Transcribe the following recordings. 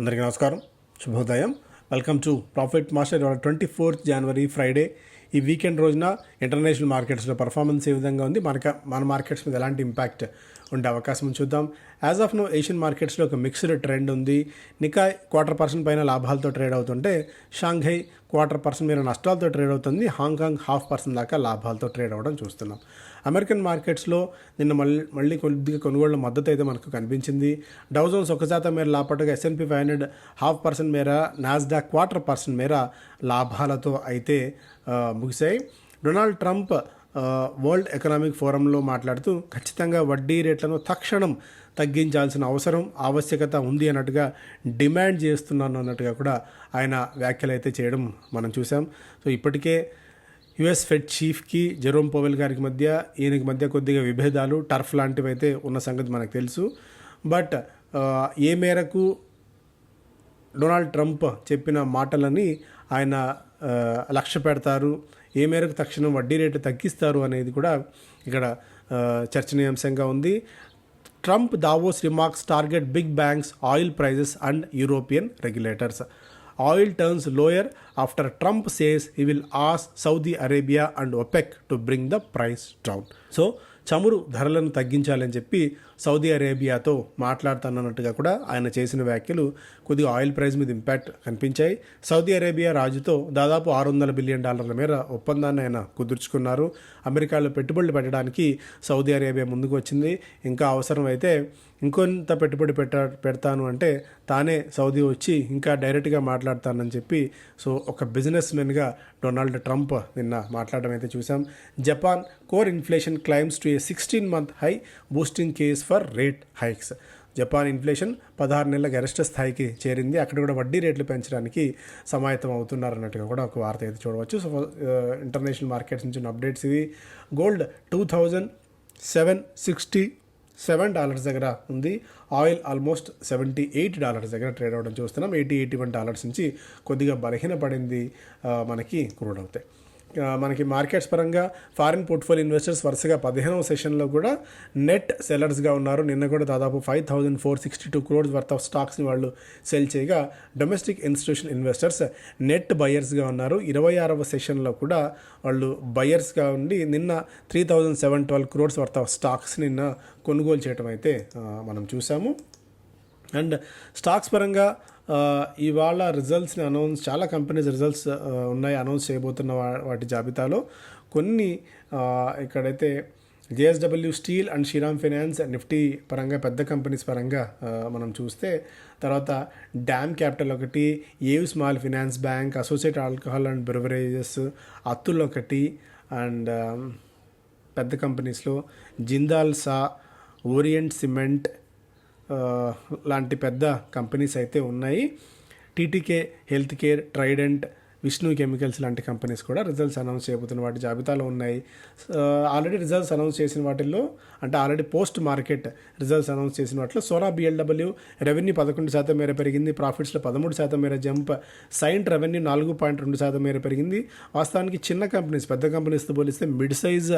అందరికీ నమస్కారం. శుభోదయం. Welcome to profit master twenty fourth January Friday ఈ వీకెండ్ రోజున ఇంటర్నేషనల్ మార్కెట్స్లో పర్ఫార్మెన్స్ ఏ విధంగా ఉంది? మనక మన మార్కెట్స్ మీద ఎలాంటి ఇంపాక్ట్ ఉండే అవకాశం చూద్దాం. యాజ్ ఆఫ్ నో ఏషియన్ మార్కెట్స్లో ఒక మిక్స్డ్ ట్రెండ్ ఉంది. నికాయ్ క్వార్టర్ పర్సెంట్ పైన లాభాలతో ట్రేడ్ అవుతుంటే షాంఘై క్వార్టర్ పర్సెంట్ మీద నష్టాలతో ట్రేడ్ అవుతుంది. హాంకాంగ్ హాఫ్ పర్సెంట్ దాకా లాభాలతో ట్రేడ్ అవ్వడం చూస్తున్నాం. అమెరికన్ మార్కెట్స్లో నిన్న మళ్ళీ మళ్ళీ కొద్దిగా కొనుగోళ్ళ మద్దతు అయితే మనకు కనిపించింది. డౌజోన్స్ ఒక శాతం మేర లాపట్టుగా S and P five hundred half percent మేర నాస్డాక్ క్వార్టర్ పర్సెంట్ మేర లాభాలతో అయితే ముగిశాయి. డొనాల్డ్ ట్రంప్ వరల్డ్ ఎకనామిక్ ఫోరంలో మాట్లాడుతూ ఖచ్చితంగా వడ్డీ రేట్లను తక్షణం తగ్గించాల్సిన అవసరం ఆవశ్యకత ఉంది అన్నట్టుగా డిమాండ్ చేస్తున్నాను అన్నట్టుగా కూడా ఆయన వ్యాఖ్యలు అయితే చేయడం మనం చూసాం సో ఇప్పటికే యుఎస్ ఫెడ్ చీఫ్కి జెరోమ్ పోవెల్ గారికి మధ్య ఈయనకి మధ్య కొద్దిగా విభేదాలు టర్ఫ్ లాంటివి అయితే ఉన్న సంగతి మనకు తెలుసు. బట్ ఏ మేరకు డొనాల్డ్ ట్రంప్ చెప్పిన మాటలని ఆయన లక్ష్య పెడతారు ఏ మేరకు తక్షణం వడ్డీ రేటు తగ్గిస్తారు అనేది కూడా ఇక్కడ చర్చనీయాంశంగా ఉంది. Trump Davos remarks target big banks oil prices and European regulators. Oil turns lower after Trump says he will ask Saudi Arabia and OPEC to bring the price down. So చమురు ధరలను తగ్గించాలని చెప్పి సౌదీ అరేబియాతో మాట్లాడుతానన్నట్టుగా కూడా ఆయన చేసిన వ్యాఖ్యలు కొద్దిగా oil price మీద ఇంపాక్ట్ కనిపించాయి. సౌదీ అరేబియా రాజుతో దాదాపు ఆరు వందల బిలియన్ డాలర్ల మేర ఒప్పందాన్ని ఆయన కుదుర్చుకున్నారు. అమెరికాలో పెట్టుబడులు పెట్టడానికి సౌదీ అరేబియా ముందుకు వచ్చింది. ఇంకా అవసరమైతే ఇంకొంత పెట్టుబడి పెట్ట పెడతాను అంటే తానే సౌదీ వచ్చి ఇంకా డైరెక్ట్గా మాట్లాడతానని చెప్పి సో ఒక బిజినెస్ మెన్గా డొనాల్డ్ ట్రంప్ నిన్న మాట్లాడడం అయితే చూసాం Japan core inflation climbs to a sixteen month high boosting case for rate hikes. Japan inflation పదహారు నెలల గరిష్ట స్థాయికి చేరింది. అక్కడ కూడా వడ్డీ రేట్లు పెంచడానికి సమాయత్తం అవుతున్నారు అన్నట్టుగా కూడా ఒక వార్త అయితే చూడవచ్చు. సో ఇంటర్నేషనల్ మార్కెట్స్ నుంచి అప్డేట్స్ ఇవి. Gold two thousand seven sixty seven dollars దగ్గర ఉంది. Oil almost seventy eight dollars దగ్గర ట్రేడ్ అవ్వడం చూస్తున్నాం. ఎయిటీ ఎయిటీ వన్ డాలర్స్ నుంచి కొద్దిగా బలహీనపడింది మనకి క్రూడ్ అవుతాయి మనకి మార్కెట్స్ పరంగా ఫారిన్ పోర్ట్ఫోలియో ఇన్వెస్టర్స్ వరుసగా పదిహేనవ సెషన్లో కూడా నెట్ సెల్లర్స్గా ఉన్నారు. నిన్న కూడా దాదాపు five thousand four sixty two crores worth of స్టాక్స్ని వాళ్ళు సెల్ చేయగా డొమెస్టిక్ ఇన్స్టిట్యూషన్ ఇన్వెస్టర్స్ నెట్ బయర్స్గా ఉన్నారు. ఇరవై ఆరవ సెషన్లో కూడా వాళ్ళు బయర్స్గా ఉండి నిన్న three thousand seven twelve crores worth of stocks నిన్న కొనుగోలు చేయడం అయితే మనం చూసాము. అండ్ స్టాక్స్ పరంగా ఇవాళ రిజల్ట్స్ని అనౌన్స్ చాలా కంపెనీస్ రిజల్ట్స్ ఉన్నాయి అనౌన్స్ చేయబోతున్న వా- వాటి జాబితాలో. కొన్ని ఇక్కడైతే JSW steel and Shriram finance Nifty పరంగా పెద్ద కంపెనీస్ పరంగా మనం చూస్తే తర్వాత డ్యామ్ క్యాపిటల్ ఒకటి AU small finance bank associate alcohol and beverages Atul ఒకటి అండ్ um, పెద్ద కంపెనీస్లో జిందాల్ సా ఓరియంట్ సిమెంట్ లాంటి పెద్ద కంపెనీస్ అయితే ఉన్నాయి. TTK health care Trident Vishnu chemicals లాంటి కంపెనీస్ కూడా రిజల్ట్స్ అనౌన్స్ చేయబోతున్న వాటి జాబితాలో ఉన్నాయి. ఆల్రెడీ రిజల్ట్స్ అనౌన్స్ చేసిన వాటిల్లో అంటే already post market results announce చేసిన వాటిలో సోనా బిఎల్డబ్ల్యూ రెవెన్యూ పదకొండు శాతం మేర పెరిగింది. ప్రాఫిట్స్లో పదమూడు శాతం మేర జంప్ సైంట్ రెవెన్యూ నాలుగు పాయింట్ రెండు శాతం మేర పెరిగింది. వాస్తవానికి చిన్న కంపెనీస్ పెద్ద కంపెనీస్తో పోలిస్తే mid size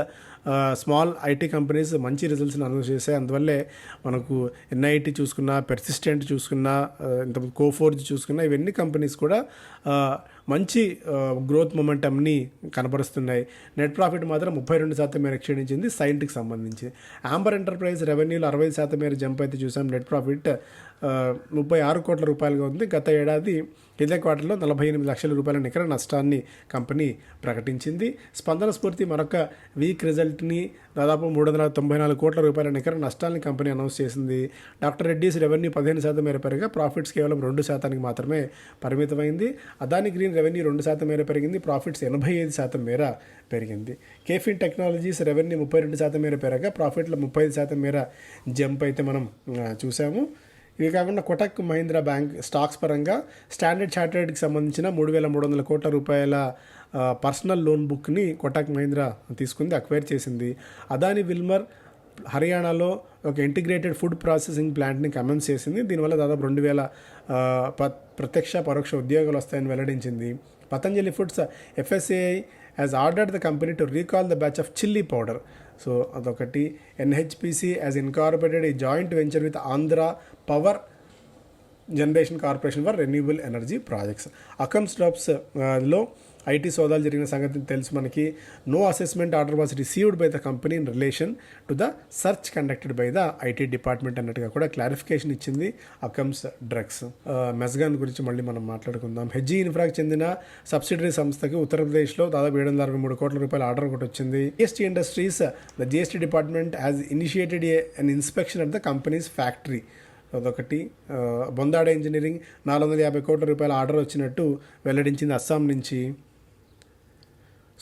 small IT companies మంచి రిజల్ట్స్ని అనౌన్స్ చేశాయి. అందువల్లే మనకు ఎన్ఐటి చూసుకున్నా పెర్సిస్టెంట్ చూసుకున్నా ఇంత కోఫోర్జ్ చూసుకున్నా ఇవన్నీ కంపెనీస్ కూడా మంచి గ్రోత్ మొమెంటమ్ని కనబరుస్తున్నాయి నెట్ ప్రాఫిట్ మాత్రం ముప్పై రెండు శాతం మేర క్షీణించింది సైంట్కి సంబంధించి. ఆంబర్ ఎంటర్ప్రైజ్ రెవెన్యూలో అరవై శాతం మేర జంప్ అయితే చూసాం. నెట్ ప్రాఫిట్ ముప్పై ఆరు కోట్ల రూపాయలుగా ఉంది. గత ఏడాది ఇదే క్వార్టర్లో నలభై ఎనిమిది లక్షల రూపాయల నికర నష్టాన్ని కంపెనీ ప్రకటించింది. స్పందన స్ఫూర్తి మరొక వీక్ రిజల్ట్ని దాదాపు మూడు వందల తొంభై నాలుగు కోట్ల రూపాయల నికర నష్టాన్ని కంపెనీ అనౌన్స్ చేసింది. డాక్టర్ రెడ్డిస్ రెవెన్యూ పదిహేను శాతం మేర పెరగా ప్రాఫిట్స్ కేవలం రెండు శాతానికి మాత్రమే పరిమితమైంది. అదాని గ్రీన్ రెవెన్యూ రెండు శాతం మేర పెరిగింది ప్రాఫిట్స్ ఎనభై ఐదు శాతం మేర పెరిగింది. కేఫిన్ టెక్నాలజీస్ రెవెన్యూ ముప్పై రెండు శాతం మేర పెరగ ప్రాఫిట్లో ముప్పై ఐదు శాతం మేర జంప్ అయితే మనం చూసాము. ఇవి కాకుండా కొటక్ మహీంద్రా బ్యాంక్ స్టాక్స్ పరంగా స్టాండర్డ్ చార్టర్డ్కి సంబంధించిన మూడు వేల మూడు వందల కోట్ల రూపాయల పర్సనల్ లోన్ బుక్ని కొటక్ మహీంద్రా తీసుకుంది అక్వైర్ చేసింది. అదాని విల్మర్ హర్యానాలో ఒక ఇంటిగ్రేటెడ్ ఫుడ్ ప్రాసెసింగ్ ప్లాంట్ని కమెన్స్ చేసింది. దీనివల్ల దాదాపు రెండు వేల ప- ప్రత్యక్ష పరోక్ష ఉద్యోగాలు వస్తాయని వెల్లడించింది. Patanjali foods FSSAI has ordered the company to recall the batch of chilli powder so అదొకటి. NHPC has incorporated a joint venture with Andhra power generation corporation for renewable energy projects అకమ్ స్టాప్స్లో ఐటీ సోదాలు జరిగిన సంగతి తెలుసు మనకి. No assessment order was received by the company in relation to the search conducted by the IT department అన్నట్టుగా కూడా clarification ఇచ్చింది అకమ్స్ drugs. మెస్గాన్ గురించి మళ్ళీ మనం మాట్లాడుకుందాం. హెజ్జీ ఇన్ఫ్రాకి చెందిన సబ్సిడరీ సంస్థకి ఉత్తరప్రదేశ్లో దాదాపు ఏడు వందల అరవై మూడు కోట్ల రూపాయల ఆర్డర్ ఒకటి వచ్చింది. GST industries the GST department has initiated an inspection at the company's factory అదొకటి. బొందాడ ఇంజనీరింగ్ నాలుగు వందల యాభై కోట్ల రూపాయల ఆర్డర్ వచ్చినట్టు వెల్లడించింది అస్సాం నుంచి.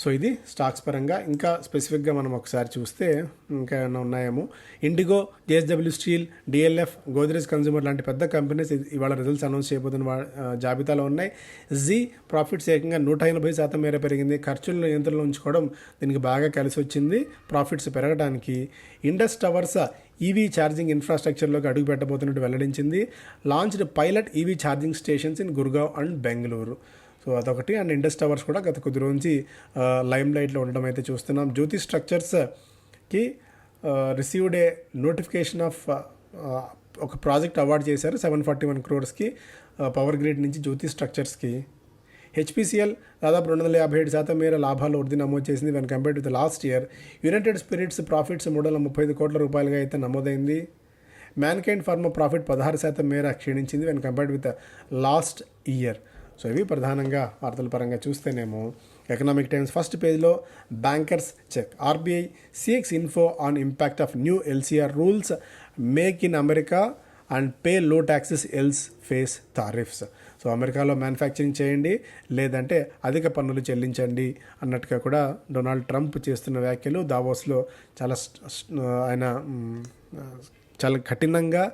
సో ఇది స్టాక్స్ పరంగా. ఇంకా స్పెసిఫిక్గా మనం ఒకసారి చూస్తే ఇంకా ఏమైనా ఉన్నాయేమో. IndiGo JSW steel DLF Godrej consumer లాంటి పెద్ద కంపెనీస్ ఇవాళ రిజల్ట్స్ అనౌన్స్ చేయబోతున్న వా- జాబితాలో ఉన్నాయి. జీ ప్రాఫిట్స్ ఏకంగా నూట ఎనభై శాతం మేర పెరిగింది. ఖర్చులను నియంత్రణలో ఉంచుకోవడం దీనికి బాగా కలిసి వచ్చింది. ప్రాఫిట్స్ పెరగడానికి ఇండస్ టవర్స్ ఈవీ ఛార్జింగ్ ఇన్ఫ్రాస్ట్రక్చర్లోకి అడుగు పెట్టబోతున్నట్టు వెల్లడించింది. Launched pilot EV charging stations in Gurgaon and Bengaluru so అదొకటి. అండ్ ఇండస్ టవర్స్ కూడా గత కొద్ది రోజు నుంచి లైమ్ లైట్లో ఉండడం అయితే చూస్తున్నాం. జ్యోతి స్ట్రక్చర్స్కి రిసీవ్డ్ ఏ నోటిఫికేషన్ ఆఫ్ ఒక ప్రాజెక్ట్ అవార్డ్ చేశారు. సెవెన్ ఫార్టీ వన్ క్రోర్స్కి పవర్ గ్రిడ్ నుంచి జ్యోతి స్ట్రక్చర్స్కి హెచ్పిసిఎల్ దాదాపు రెండు వందల యాభై ఏడు శాతం మేర లాభాలు వృద్ధి నమోదు చేసింది when compared with last year united spirits profits మూడు వందల ముప్పై ఐదు కోట్ల రూపాయలుగా అయితే నమోదైంది. మ్యాన్కైండ్ ఫార్మా ప్రాఫిట్ పదహారు శాతం మేర క్షీణించింది when compared with last year so ఇవి ప్రధానంగా వార్తల పరంగా చూస్తేనేమో ఎకనామిక్ టైమ్స్ ఫస్ట్ పేజ్లో bankers check RBI seeks info on impact of new LCR rules make in America and pay low taxes else face tariffs so అమెరికాలో manufacturing చేయండి లేదంటే అధిక పన్నులు చెల్లించండి అన్నట్టుగా కూడా డొనాల్డ్ ట్రంప్ చేస్తున్న వ్యాఖ్యలు దావోస్లో చాలా ఆయన చాలా కఠినంగా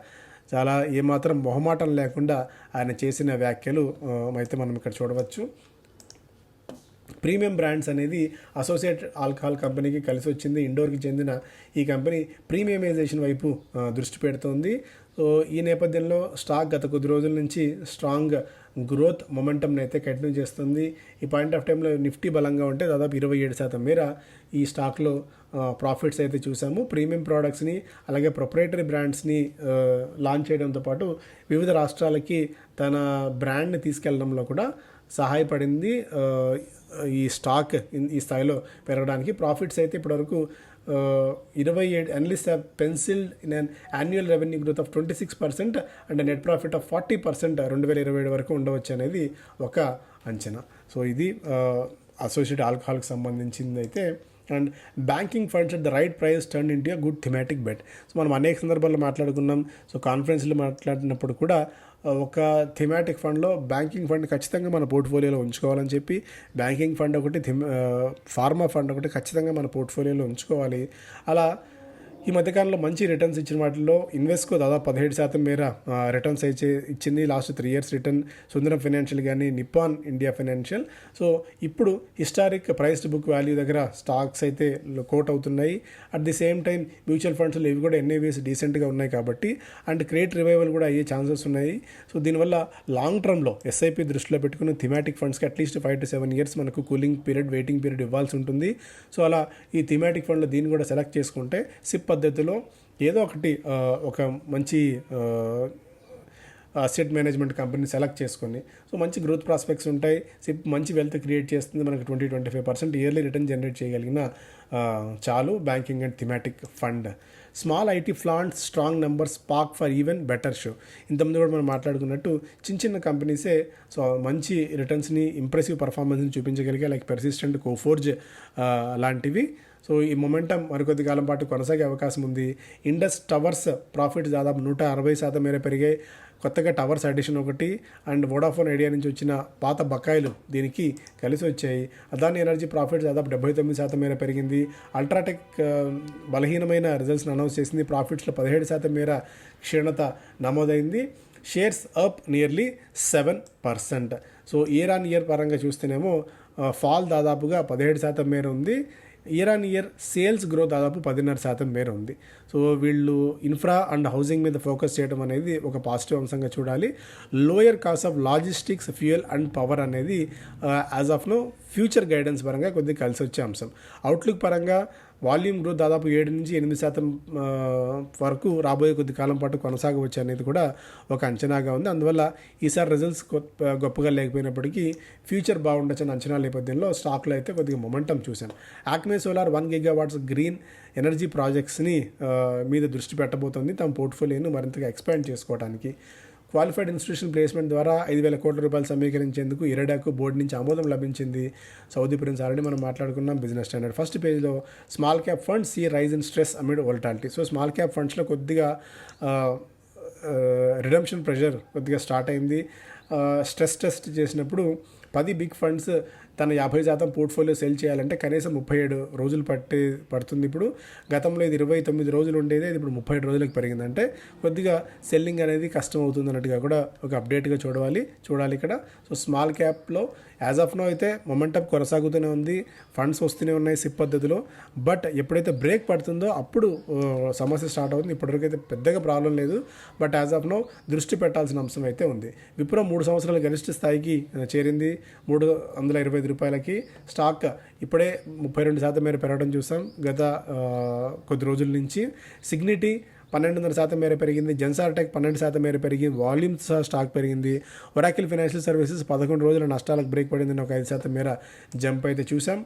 చాలా ఏమాత్రం మొహమాటం లేకుండా ఆయన చేసిన వ్యాఖ్యలు అయితే మనం ఇక్కడ చూడవచ్చు. ప్రీమియం బ్రాండ్స్ అనేది అసోసియేట్ ఆల్కహాల్ కంపెనీకి కలిసి వచ్చింది. ఇండోర్కి చెందిన ఈ కంపెనీ ప్రీమియమైజేషన్ వైపు దృష్టి పెడుతోంది. సో ఈ నేపథ్యంలో స్టాక్ గత కొద్ది రోజుల నుంచి స్ట్రాంగ్ గ్రోత్ మొమెంటంని అయితే కంటిన్యూ చేస్తుంది. ఈ పాయింట్ ఆఫ్ టైంలో నిఫ్టీ బలంగా ఉంటే దాదాపు ఇరవై ఏడు శాతం మేర ఈ స్టాక్లో ప్రాఫిట్స్ అయితే చూసాము. ప్రీమియం ప్రోడక్ట్స్ని అలాగే ప్రొపరేటరీ బ్రాండ్స్ని లాంచ్ చేయడంతో పాటు వివిధ రాష్ట్రాలకి తన బ్రాండ్ని తీసుకెళ్ళడంలో కూడా సహాయపడింది. ఈ స్టాక్ ఈ స్థాయిలో పెరగడానికి ప్రాఫిట్స్ అయితే ఇప్పటివరకు Uh, ఇరవై ఏడు analyst have pencilled in an annual revenue growth of twenty six percent and net profit of forty percent రెండు వేల ఇరవై ఏడు వరకు ఉండవచ్చు అనేది ఒక అంచనా. సో ఇది అసోసియేట్ ఆల్కహాల్కి సంబంధించింది అయితే and banking funds at the right price turn into good thematic bet so మనం అనేక సందర్భాల్లో మాట్లాడుకున్నాం. సో కాన్ఫరెన్స్లో మాట్లాడినప్పుడు కూడా ఒక థిమాటిక్ ఫండ్లో బ్యాంకింగ్ ఫండ్ ఖచ్చితంగా మన పోర్ట్ఫోలియోలో ఉంచుకోవాలని చెప్పి బ్యాంకింగ్ ఫండ్ ఒకటి థిమ్ ఫార్మా ఫండ్ ఒకటి ఖచ్చితంగా మన పోర్ట్ఫోలియోలో ఉంచుకోవాలి. అలా ఈ మధ్యకాలంలో మంచి రిటర్న్స్ ఇచ్చిన వాటిల్లో ఇన్వెస్ట్కో దాదాపు పదిహేడు శాతం మేర రిటర్న్స్ అయితే ఇచ్చింది. Last three years return Sundaram financial కానీ నిప్పాన్ ఇండియా ఫైనాన్షియల్ సో ఇప్పుడు హిస్టారిక్ ప్రైస్ బుక్ వాల్యూ దగ్గర స్టాక్స్ అయితే కోట్ అవుతున్నాయి. At the same time mutual ఫండ్స్లో ఇవి కూడా ఎన్ఏవిఎస్ డీసెంట్గా ఉన్నాయి కాబట్టి అండ్ క్రియేట్ రివైవల్ కూడా అయ్యే ఛాన్సెస్ ఉన్నాయి. సో దీనివల్ల లాంగ్ టర్మ్లో ఎస్ఐపి దృష్టిలో పెట్టుకుని thematic ఫండ్స్కి at least five to seven years మనకు కూలింగ్ పీరియడ్ వెయిటింగ్ పీరియడ్ ఇవ్వాల్సి ఉంటుంది. సో అలా ఈ థిమాటిక్ ఫండ్లో దీన్ని కూడా సెలెక్ట్ చేసుకుంటే సిప్ పద్ధతిలో ఏదో ఒకటి ఒక మంచి అసెట్ మేనేజ్మెంట్ కంపెనీ సెలెక్ట్ చేసుకొని సో మంచి గ్రోత్ ప్రాస్పెక్ట్స్ ఉంటాయి. సిప్ మంచి వెల్త్ క్రియేట్ చేస్తుంది. మనకు twenty twenty five percent yearly return generate చేయగలిగిన చాలు banking and thematic fund small IT plants strong numbers pack for even better show ఇంతకుముందు కూడా మనం మాట్లాడుకున్నట్టు చిన్న చిన్న కంపెనీసే సో మంచి రిటర్న్స్ని ఇంప్రెసివ్ పర్ఫార్మెన్స్ని చూపించగలిగే లైక్ పెర్సిస్టెంట్ కోఫోర్జ్ లాంటివి సో ఈ మొమెంటం మరికొద్ది కాలం పాటు కొనసాగే అవకాశం ఉంది. ఇండస్ టవర్స్ ప్రాఫిట్ దాదాపు నూట అరవై శాతం మేర పెరిగాయి. కొత్తగా టవర్స్ అడిషన్ ఒకటి అండ్ వోడాఫోన్ ఐడియా నుంచి వచ్చిన పాత బకాయిలు దీనికి కలిసి వచ్చాయి. అదాని ఎనర్జీ ప్రాఫిట్ దాదాపు డెబ్బై తొమ్మిది శాతం మేర పెరిగింది. అల్ట్రాటెక్ బలహీనమైన రిజల్ట్స్ని అనౌన్స్ చేసింది. ప్రాఫిట్స్లో పదిహేడు శాతం మేర క్షీణత నమోదైంది. Shares up nearly seven percent so year on year పరంగా చూస్తేనేమో ఫాల్ దాదాపుగా పదిహేడు శాతం మేర ఉంది. Year on year sales growth దాదాపు పదిన్నర శాతం మేర ఉంది. సో వీళ్ళు ఇన్ఫ్రా అండ్ హౌసింగ్ మీద ఫోకస్ చేయడం అనేది ఒక పాజిటివ్ అంశంగా చూడాలి. Lower cost of logistics fuel and power అనేది as of now future guidance పరంగా కొద్దిగా కలిసి వచ్చే అంశం. అవుట్లుక్ పరంగా వాల్యూమ్ గ్రోత్ దాదాపు ఏడు నుంచి ఎనిమిది శాతం వరకు రాబోయే కొద్ది కాలం పాటు కొనసాగవచ్చు అనేది కూడా ఒక అంచనాగా ఉంది. అందువల్ల ఈసారి రిజల్ట్స్ గొప్పగా లేకపోయినప్పటికీ ఫ్యూచర్ బాగుండొచ్చని అంచనా నేపథ్యంలో స్టాక్లో అయితే కొద్దిగా మొమెంటం చూశాం. ACME solar one gigawatts green energy ప్రాజెక్ట్స్ని మీద దృష్టి పెట్టబోతోంది. తమ పోర్ట్ఫోలియోను మరింతగా ఎక్స్పాండ్ చేసుకోవడానికి క్వాలిఫైడ్ ఇన్స్టిట్యూషన్ ప్లేస్మెంట్ ద్వారా ఐదు వేల కోట్ల రూపాయలు సమీకరించేందుకు ఇరడాకు బోర్డు నుంచి ఆమోదం లభించింది. సౌదీ ప్రిన్స్ ఆల్రెడీ మనం మాట్లాడుకున్నాం బిజినెస్ స్టాండర్డ్. ఫస్ట్ పేజ్లో small cap funds see rise in stress amid volatility. So small cap ఫండ్స్లో కొద్దిగా రిడమ్షన్ ప్రెషర్ కొద్దిగా స్టార్ట్ అయింది. స్ట్రెస్ టెస్ట్ చేసినప్పుడు పది బిగ్ ఫండ్స్ తన యాభై శాతం పోర్ట్ఫోలియో సెల్ చేయాలంటే కనీసం ముప్పై ఏడు రోజులు పట్టే పడుతుంది ఇప్పుడు. గతంలో ఇది ఇరవై తొమ్మిది రోజులు ఉండేది ఇది ఇప్పుడు ముప్పై ఏడు రోజులకు పెరిగింది. అంటే కొద్దిగా సెల్లింగ్ అనేది కష్టం అవుతుంది అన్నట్టుగా కూడా ఒక అప్డేట్గా చూడాలి చూడాలి ఇక్కడ. సో స్మాల్ క్యాప్లో యాజ్ ఆఫ్ నో అయితే మొమెంటం కొనసాగుతూనే ఉంది ఫండ్స్ వస్తూనే ఉన్నాయి సిప్ పద్ధతిలో. బట్ ఎప్పుడైతే బ్రేక్ పడుతుందో అప్పుడు సమస్య స్టార్ట్ అవుతుంది. ఇప్పటివరకు అయితే పెద్దగా ప్రాబ్లం లేదు. బట్ యాజ్ ఆఫ్ నో దృష్టి పెట్టాల్సిన అంశం అయితే ఉంది. విప్రో మూడు సంవత్సరాల గరిష్ట స్థాయికి చేరింది. మూడు వందల ఇరవై ఐదు రూపాయలకి స్టాక్ ఇప్పుడే ముప్పై రెండు శాతం మేర పెరగడం చూసాం. గత కొద్ది రోజుల నుంచి సిగ్నిటీ పన్నెండున్నర శాతం మేర పెరిగింది. జెన్సార్ టెక్ పన్నెండు శాతం మేర పెరిగింది వాల్యూమ్స్ స్టాక్ పెరిగింది. ఒరాకిల్ ఫైనాన్షియల్ సర్వీసెస్ పదకొండు రోజుల నష్టాలకు బ్రేక్ పడింది ఒక ఐదు శాతం మేర జంప్ అయితే చూసాం.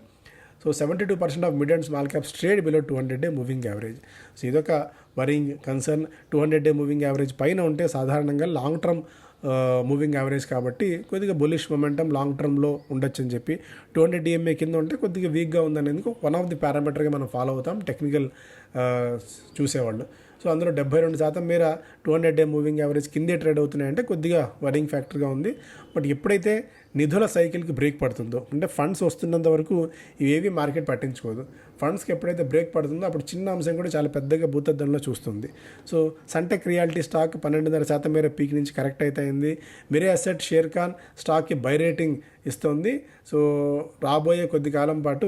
So seventy two percent of mid and small caps trade below two hundred day moving average. So ఇదొక worrying concern. Two hundred day moving average పైన ఉంటే సాధారణంగా లాంగ్ టర్మ్ మూవింగ్ యావరేజ్ కాబట్టి కొద్దిగా బులిష్ మొమెంటం లాంగ్ టర్మ్లో ఉండొచ్చు అని చెప్పి టూ హండ్రెడ్ డిఎంఏ కింద ఉంటే కొద్దిగా వీక్గా ఉందనేందుకు వన్ ఆఫ్ ది పారామీటర్గా మనం ఫాలో అవుతాం టెక్నికల్ చూసేవాళ్ళు. సో అందులో డెబ్బై రెండు శాతం మేర two hundred day moving average కిందే ట్రేడ్ అవుతున్నాయంటే కొద్దిగా వరింగ్ ఫ్యాక్టర్గా ఉంది. బట్ ఎప్పుడైతే నిధుల సైకిల్కి బ్రేక్ పడుతుందో అంటే ఫండ్స్ వస్తున్నంత వరకు ఇవేవి మార్కెట్ పట్టించుకోదు. ఫండ్స్కి ఎప్పుడైతే బ్రేక్ పడుతుందో అప్పుడు చిన్న అంశం కూడా చాలా పెద్దగా భూతద్దంలో చూస్తుంది. సో సంటెక్ రియాలిటీ స్టాక్ పన్నెండున్నర శాతం మేర పీక్ నుంచి కరెక్ట్ అయితే అయింది. మిరే అసెట్ షేర్ ఖాన్ స్టాక్కి బై రేటింగ్ ఇస్తుంది. సో రాబోయే కొద్ది కాలం పాటు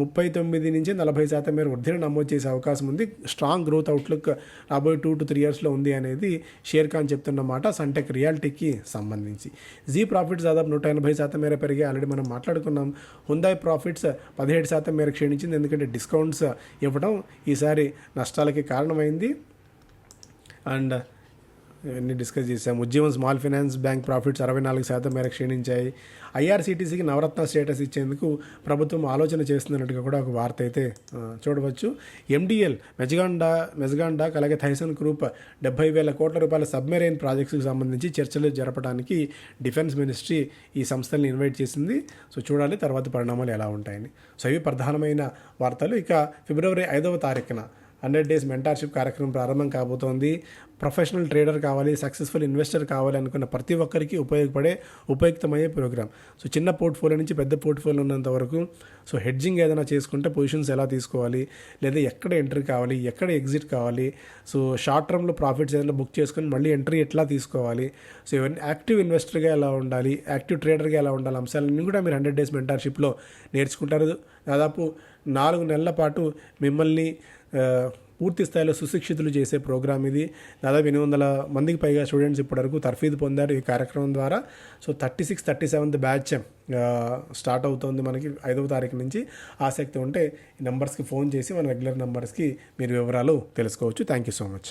ముప్పై తొమ్మిది నుంచి నలభై శాతం మేర వృద్ధిని నమోదు చేసే అవకాశం ఉంది. స్ట్రాంగ్ గ్రోత్ అవుట్లుక్ రాబోయే టూ టు త్రీ ఇయర్స్లో ఉంది అనేది షేర్ ఖాన్ చెప్తున్న మాట సంటెక్ రియాలిటీకి సంబంధించి. జీ ప్రాఫిట్స్ దాదాపు నూట ఎనభై శాతం మేర పెరిగాయి ఆల్రెడీ మనం మాట్లాడుకున్నాం. హుందాయ్ ప్రాఫిట్స్ పదిహేడు శాతం మేర క్షీణించింది. ఎందుకంటే డిస్కౌంట్స్ ఇవ్వడం ఈసారి నష్టాలకి కారణమైంది. అండ్ ఇవన్నీ డిస్కస్ చేశాం ఉద్యమం స్మాల్ ఫైనాన్స్ బ్యాంక్ ప్రాఫిట్స్ అరవై నాలుగు శాతం మేర క్షీణించాయి. ఐఆర్సీటీసీకి నవరత్న స్టేటస్ ఇచ్చేందుకు ప్రభుత్వం ఆలోచన చేస్తున్నట్టుగా కూడా ఒక వార్త అయితే చూడవచ్చు. ఎండిఎల్ మెజగాండా మెజగాండాక్ అలాగే థైసన్ గ్రూప్ డెబ్బై వేల కోట్ల రూపాయల సబ్మెరైన్ ప్రాజెక్ట్స్కి సంబంధించి చర్చలు జరపడానికి డిఫెన్స్ మినిస్ట్రీ ఈ సంస్థల్ని ఇన్వైట్ చేసింది. సో చూడాలి తర్వాత పరిణామాలు ఎలా ఉంటాయని. సో ఇవి ప్రధానమైన వార్తలు. ఇక ఫిబ్రవరి ఐదవ తారీఖున హండ్రెడ్ డేస్ మెంటార్షిప్ కార్యక్రమం ప్రారంభం కాబోతోంది. ప్రొఫెషనల్ ట్రేడర్ కావాలి సక్సెస్ఫుల్ ఇన్వెస్టర్ కావాలి అనుకున్న ప్రతి ఒక్కరికి ఉపయోగపడే ఉపయుక్తమయ్యే ప్రోగ్రామ్ సో చిన్న పోర్ట్ఫోలియో నుంచి పెద్ద పోర్ట్ఫోలియో ఉన్నంత వరకు సో హెడ్జింగ్ ఏదైనా చేసుకుంటే పొజిషన్స్ ఎలా తీసుకోవాలి లేదా ఎక్కడ ఎంట్రీ కావాలి ఎక్కడ ఎగ్జిట్ కావాలి సో షార్ట్ టర్మ్లో ప్రాఫిట్స్ ఏదైనా బుక్ చేసుకొని మళ్ళీ ఎంట్రీ ఎట్లా తీసుకోవాలి సో ఇవన్నీ యాక్టివ్ ఇన్వెస్టర్గా ఎలా ఉండాలి యాక్టివ్ ట్రేడర్గా ఎలా ఉండాలి అంశాలన్నీ కూడా మీరు హండ్రెడ్ డేస్ మెంటార్షిప్లో నేర్చుకుంటారు. దాదాపు నాలుగు నెలల పాటు మిమ్మల్ని పూర్తి స్థాయిలో సుశిక్షితులు చేసే ప్రోగ్రామ్ ఇది. దాదాపు ఎనిమిది వందల మందికి పైగా స్టూడెంట్స్ ఇప్పటివరకు తర్ఫీదు పొందారు ఈ కార్యక్రమం ద్వారా. So thirty six thirty seventh batch start అవుతుంది మనకి ఐదవ తారీఖు నుంచి. ఆసక్తి ఉంటే ఈ నెంబర్స్కి ఫోన్ చేసి మన రెగ్యులర్ నెంబర్స్కి మీరు వివరాలు తెలుసుకోవచ్చు. Thank you so much.